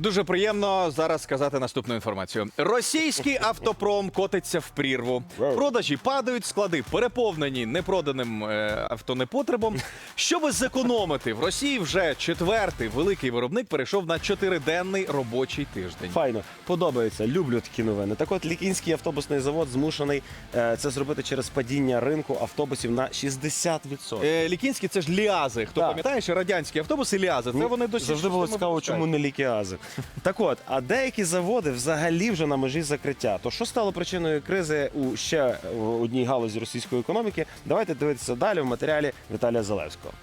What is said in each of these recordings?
Дуже приємно зараз сказати наступну інформацію. Російський автопром котиться в прірву. Продажі падають, склади переповнені непроданим е, автонепотребом. Щоби зекономити, в Росії вже четвертий великий виробник перейшов на чотириденний робочий тиждень. Файно, подобається. Люблю такі новини. Так от Лікінський автобусний завод змушений е, це зробити через падіння ринку автобусів на 60%. Е, Лікінські це ж ліази. Хто Так. пам'ятає, що радянські автобуси ліази. Це Ну, вони досі завжди було цікаво, чому не лікіази. Так от, а деякі заводи взагалі вже на межі закриття. То що стало причиною кризи у ще одній галузі російської економіки? Давайте дивитися далі в матеріалі Віталія Залевського.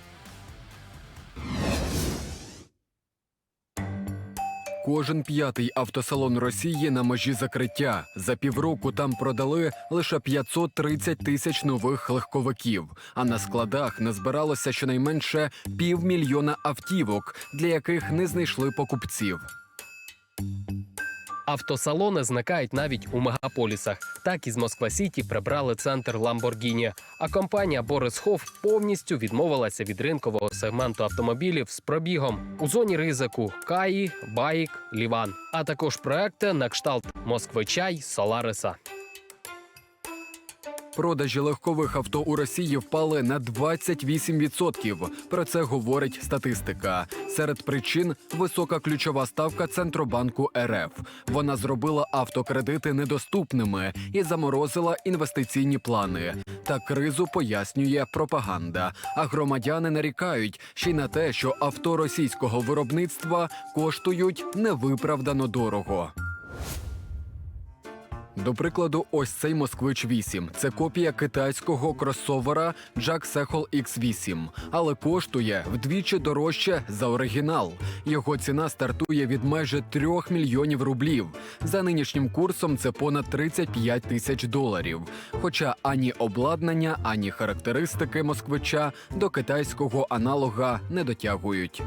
Кожен п'ятий автосалон Росії на межі закриття. За півроку там продали лише 530 тисяч нових легковиків. А на складах назбиралося щонайменше півмільйона автівок, для яких не знайшли покупців. Автосалони зникають навіть у мегаполісах. Так із Москва Сіті прибрали центр Ламборгіні. А компанія Борис Хофф повністю відмовилася від ринкового сегменту автомобілів з пробігом у зоні ризику Каї, Байк, Ліван, а також проекти на кшталт Москвичай, Солариса. Продажі легкових авто у Росії впали на 28%. Про це говорить статистика. Серед причин висока ключова ставка Центробанку РФ. Вона зробила автокредити недоступними і заморозила інвестиційні плани. Та кризу пояснює пропаганда. А громадяни нарікають ще й на те, що авто російського виробництва коштують невиправдано дорого. До прикладу, ось цей Москвич 8. Це копія китайського кросовера Jack Sechol X8, але коштує вдвічі дорожче за оригінал. Його ціна стартує від майже 3 мільйонів рублів. За нинішнім курсом це понад 35 тисяч доларів. Хоча ані обладнання, ані характеристики москвича до китайського аналога не дотягують.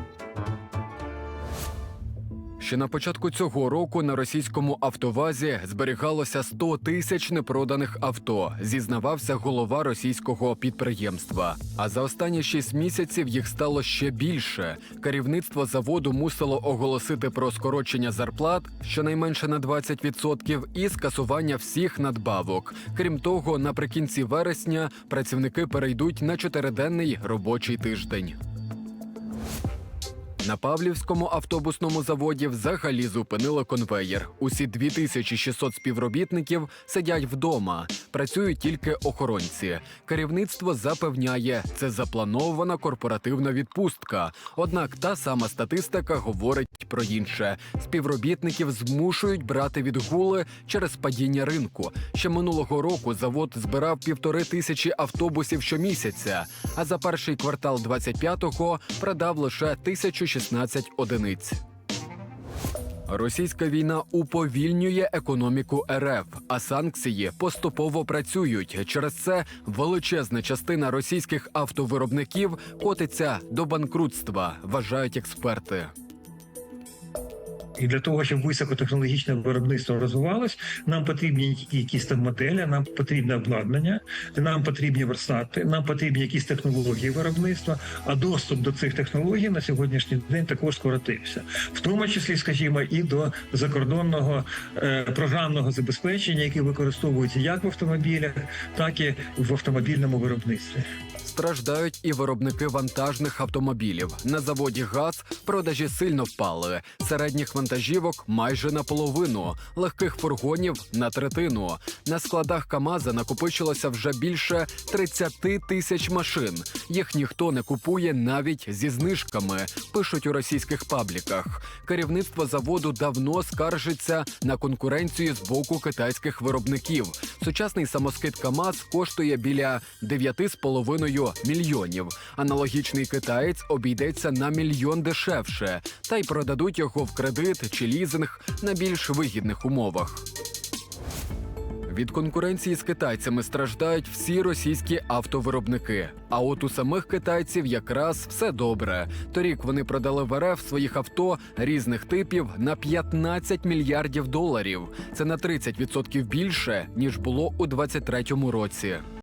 Ще на початку цього року на російському автовазі зберігалося 100 тисяч непроданих авто, зізнавався голова російського підприємства. А за останні 6 місяців їх стало ще більше. Керівництво заводу мусило оголосити про скорочення зарплат щонайменше на 20% і скасування всіх надбавок. Крім того, наприкінці вересня працівники перейдуть на чотириденний робочий тиждень. На Павлівському автобусному заводі взагалі зупинили конвеєр. Усі 2600 співробітників сидять вдома, працюють тільки охоронці. Керівництво запевняє, це запланована корпоративна відпустка. Однак та сама статистика говорить про інше: співробітників змушують брати відгули через падіння ринку. Ще минулого року завод збирав півтори тисячі автобусів щомісяця, а за перший квартал 25-го продав лише 1016 одиниць. Російська війна уповільнює економіку РФ, а санкції поступово працюють. Через це величезна частина російських автовиробників котиться до банкрутства, вважають експерти. І для того, щоб високотехнологічне виробництво розвивалось, нам потрібні якісь там моделі, нам потрібне обладнання, нам потрібні верстати, нам потрібні якісь технології виробництва. А доступ до цих технологій на сьогоднішній день також скоротився, в тому числі, скажімо, і до закордонного е, програмного забезпечення, яке використовується як в автомобілях, так і в автомобільному виробництві. Страждають і виробники вантажних автомобілів. На заводі ГАЗ продажі сильно впали. Середніх вантажівок майже наполовину, легких фургонів на третину. На складах КАМАЗа накопичилося вже більше 30 тисяч машин. Їх ніхто не купує навіть зі знижками, пишуть у російських пабліках. Керівництво заводу давно скаржиться на конкуренцію з боку китайських виробників. Сучасний самоскид КАМАЗ коштує біля 9,5 мільйонів. Аналогічний китаєць обійдеться на мільйон дешевше, та й продадуть його в кредит чи лізинг на більш вигідних умовах. Від конкуренції з китайцями страждають всі російські автовиробники. А от у самих китайців якраз все добре. Торік вони продали в РФ своїх авто різних типів на 15 мільярдів доларів. Це на 30% більше ніж було у 2023 році.